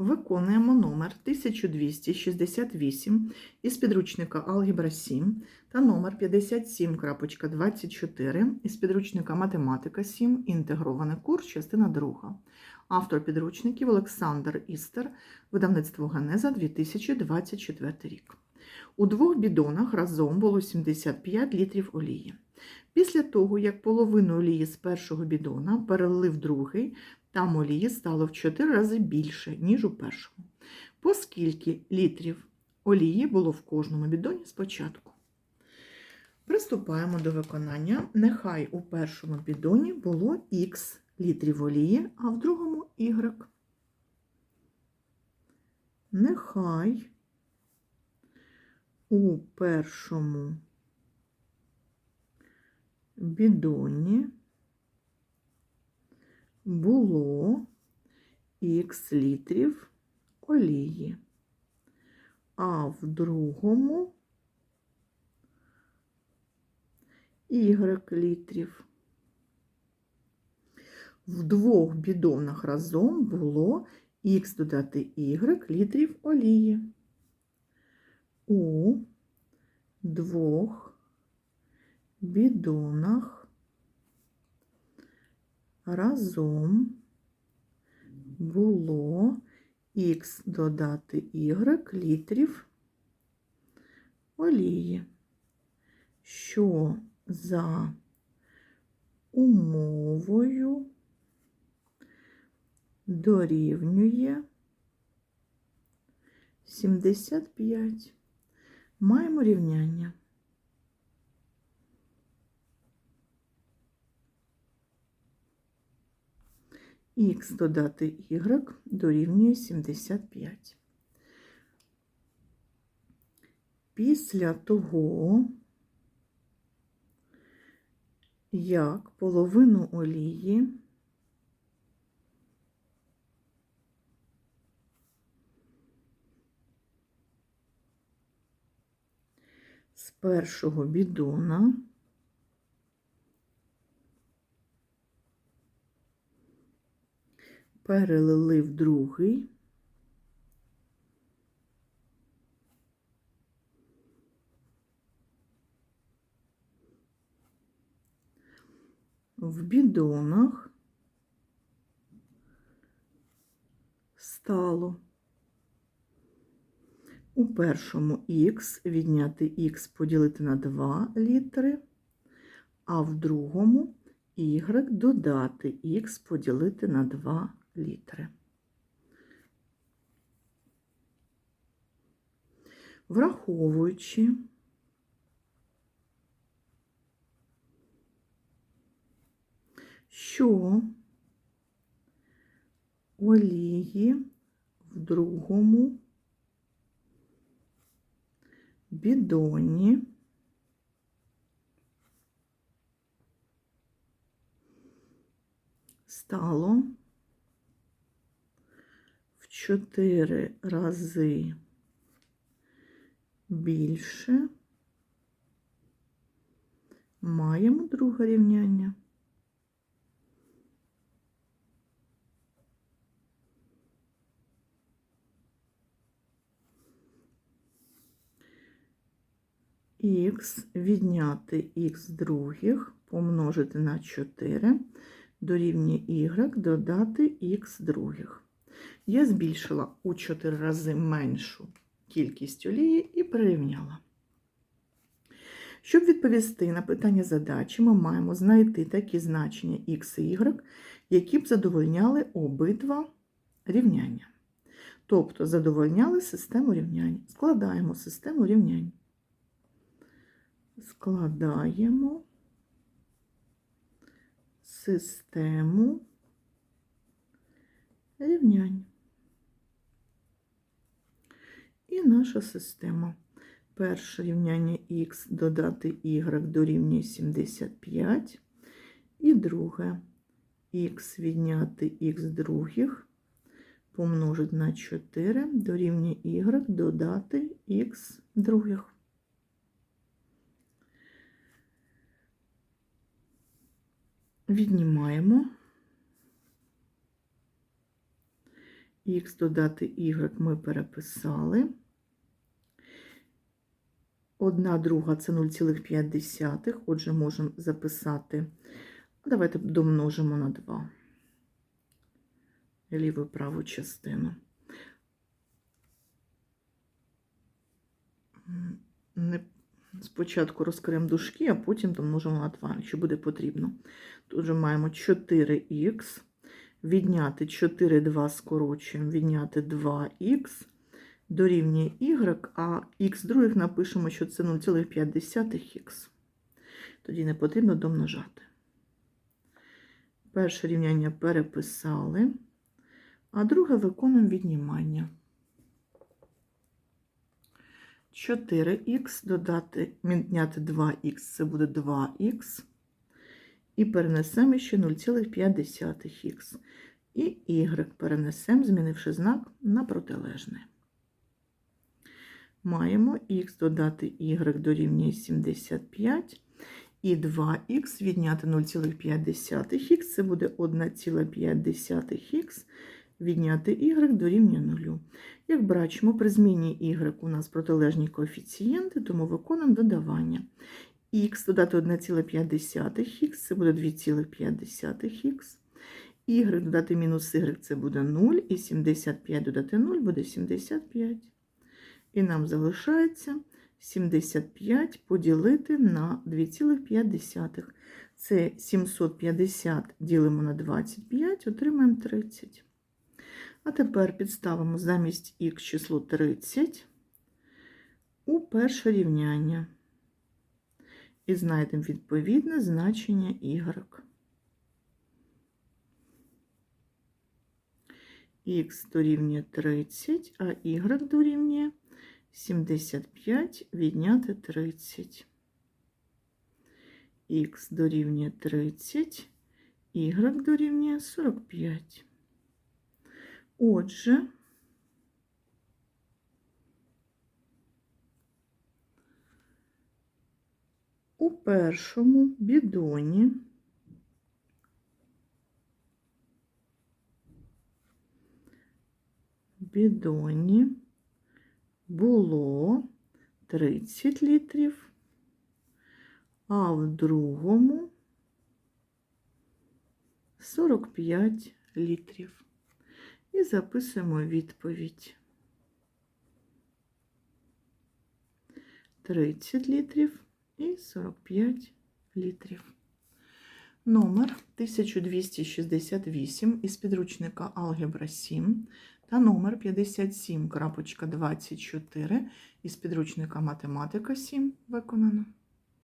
Виконуємо номер 1268 із підручника Алгебра 7 та номер 57.24 із підручника Математика 7, інтегрований курс, частина 2. Автор підручників Олександр Істер, видавництво Генеза 2024 рік. У двох бідонах разом було 75 літрів олії. Після того, як половину олії з першого бідона перелили в другий, там олії стало в 4 рази більше, ніж у першому. По скільки літрів олії було в кожному бідоні спочатку? Приступаємо до виконання. Нехай у першому бідоні було х літрів олії, а в другому y. Нехай у першому бідоні було х літрів олії, а в другому y літрів. В двох бідонах разом було х додати y літрів олії. У двох бідонах разом було х додати y літрів олії, що за умовою дорівнює 75. Маємо рівняння. Х додати y дорівнює 75. Після того, як половину олії з першого бідона перелили в другий, в бідонах стало у першому х відняти х поділити на 2 літри, а в другому y додати х поділити на 2 літри. Враховуючи, що олії в другому бідоні стало 4 рази більше. Маємо друге рівняння. х відняти х других помножити на 4 дорівнює y додати х других. Я збільшила у 4 рази меншу кількість олії і прирівняла. Щоб відповісти на питання задачі, ми маємо знайти такі значення х і y, які б задовольняли обидва рівняння. Тобто задовольняли систему рівнянь. Складаємо систему рівнянь. Складаємо систему рівнянь. І наша система. Перше рівняння х додати y дорівнює 75. І друге х відняти х других помножити на 4 дорівнює y додати х других. Віднімаємо Х додати Y ми переписали. Одна друга це 0,5, отже, можемо записати. Давайте домножимо на 2. Ліву і праву частину. Не, спочатку розкриємо дужки, а потім домножимо на 2, якщо буде потрібно. Тут же маємо 4х, відняти 4, 2 скорочуємо, відняти 2х, дорівнює y, а х других напишемо, що це 0,5х. Тоді не потрібно домножати. Перше рівняння переписали, а друге виконуємо віднімання. 4х додати, відняти 2х, це буде 2х. І перенесемо ще 0,5х. І y перенесемо, змінивши знак на протилежне. Маємо х додати y дорівнює 75. І 2х відняти 0,5х, це буде 1,5х відняти y дорівнює 0. Як бачимо, при зміні y у нас протилежні коефіцієнти, тому виконуємо додавання. Х додати 1,5х, це буде 2,5х. Y додати мінус y, це буде 0, і 75 додати 0 буде 75. І нам залишається 75 поділити на 2,5. Це 750 ділимо на 25, отримаємо 30. А тепер підставимо замість х число 30 у перше рівняння. І знайдемо відповідне значення y. Х дорівнює 30, а y дорівнює 75 відняти 30. Х дорівнює 30, y дорівнює 45. Отже, у першому бідоні бідоні було 30 літрів, а в другому 45 літрів. І записуємо відповідь. 30 літрів і 45 літрів. Номер 1268 із підручника Алгебра 7 та номер 57.24 із підручника Математика 7 виконано.